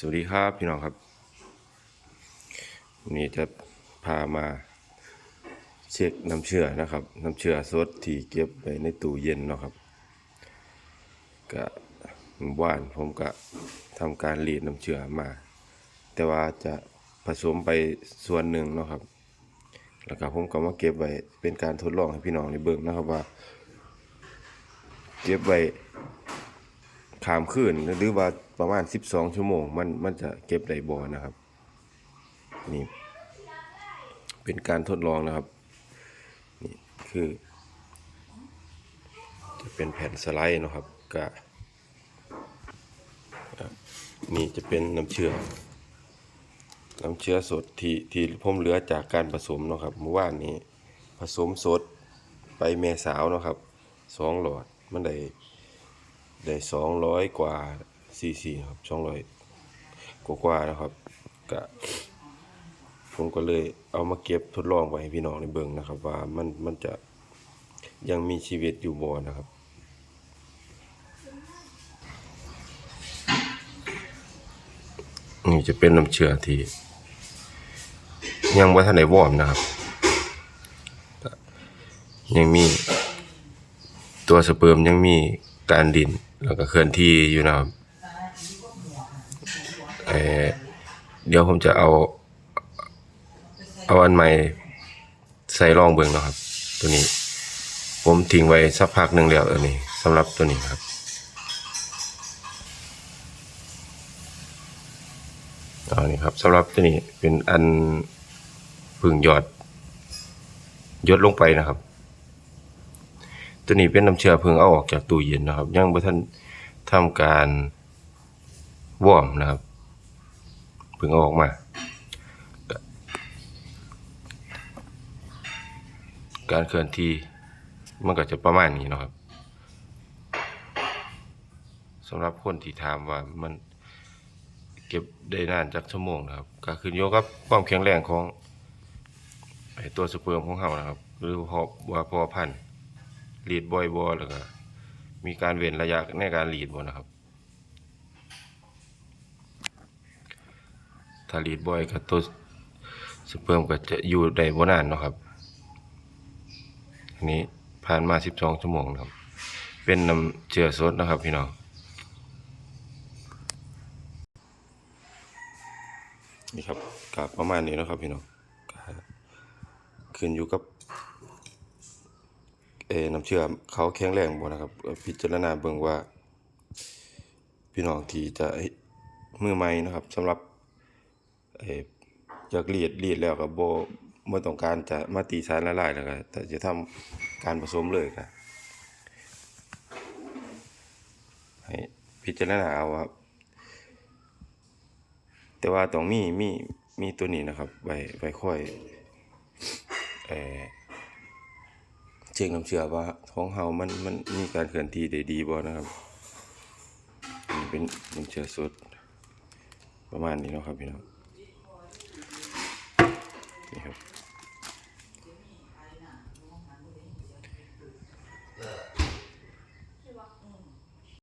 สวัสดีครับพี่น้องครับวันนี้จะพามาเช็คน้ำเชื่อนะครับ น้ำเชื่อสดที่เก็บไว้ในตู้เย็นเนาะครับก็ว่านผมก็ทำการรีดน้ำเชื่อมา แต่ว่าจะผสมไปส่วนหนึ่งเนาะครับ แล้วก็ผมก็มาเก็บไว้เป็นการทดลองให้พี่น้องได้เบิ่งนะครับว่า เก็บไว้ ขามคืนหรือว่าประมาณ 12 ชั่วโมง มันมันจะเก็บได้บ่อนะครับ นี่ เป็นการทดลองนะครับนี่คือ จะเป็นแผ่นสไลด์นะครับกะนี่จะเป็นน้ำเชื่อน้ำเชื้อสดที่ที่ผมเหลือจากการผสมเนาะครับเมื่อวานนี้ ผสมสดไปเมสาวเนาะครับสองหลอดมันได้ ได้สองร้อยกว่าซีซีครับสองร้อยกว่ากว่านะครับก็ผมก็เลยเอามาเก็บทดลองไว้ให้พี่น้องในเบิ่งนะครับ ว่ามันมันจะยังมีชีวิตอยู่บ่นะครับนี่จะเป็นน้ำเชื่อที่ ยังว่าท่านไหนวอมนะครับ ยังมีตัวสเปิร์มยังมีการดิน แล้วก็เคลื่อนที่อยู่นะครับเเดี๋ยวผมจะเอา เอาอันใหม่ใส่รองเบิ่งนะครับ ตัวนี้ ผมทิ้งไว้สักพักหนึ่งแล้วเอันนี้สำหรับตัวนี้ครับเอานี่ครับสำหรับตัวนี้เป็นอันพึ่งหยอดยดลงไปนะครับ ตัวนี้เป็นน้ำเชื้อเพิ่งเอาออกจากตู้เย็นนะครับ ยังบ่ทันทำการวอร์มนะครับเพิ่งเอาออกมาการเคลื่อนที่มันก็จะประมาณนี้นะครับสำหรับคนที่ถามว่ามันเก็บได้นานจากชั่วโมงนะครับ ก็ขึ้นอยู่กับความแข็งแรงของไอตัวสเปิร์มของเรานะครับ หรือพอว่าพอพันธุ์ รีดบ่อยบ่แล้วก็มีการเว้นระยะในการรีดบ่นะครับ ถ้ารีดบ่อยก็ตัวสเปิร์มก็จะอยู่ได้บ่นานเนาะครับอันนี้ผ่านมา 12 ชั่วโมงนะครับ เป็นน้ำเชื้อสดนะครับพี่น้องนี่ครับก็ประมาณนี้นะครับพี่น้องขึ้นอยู่กับ เอน้ำเชื่อเขาแข็งแรงบ่นะครับ พิจารณาเบิ่งว่า พี่น้องที่จะมือใหม่นะครับสำหรับเออจากรียดเรียดแล้วก็บ่บ่ต้องการจะมาตีสารละลายแล้วก็แต่จะทำการผสมเลยก็ให้พิจารณาเอาครับ แต่ว่าต้องมีมีมีตัวนี้นะครับไว้ไว้ค่อยเออ เช็คน้ำเชื่อว่าของเฮามันมันมีการเคลื่อนที่ได้ดีบ่นะครับอันนี้เป็นน้ำเชื่อสดประมาณนี้เนาะครับพี่น้องนี่ครับ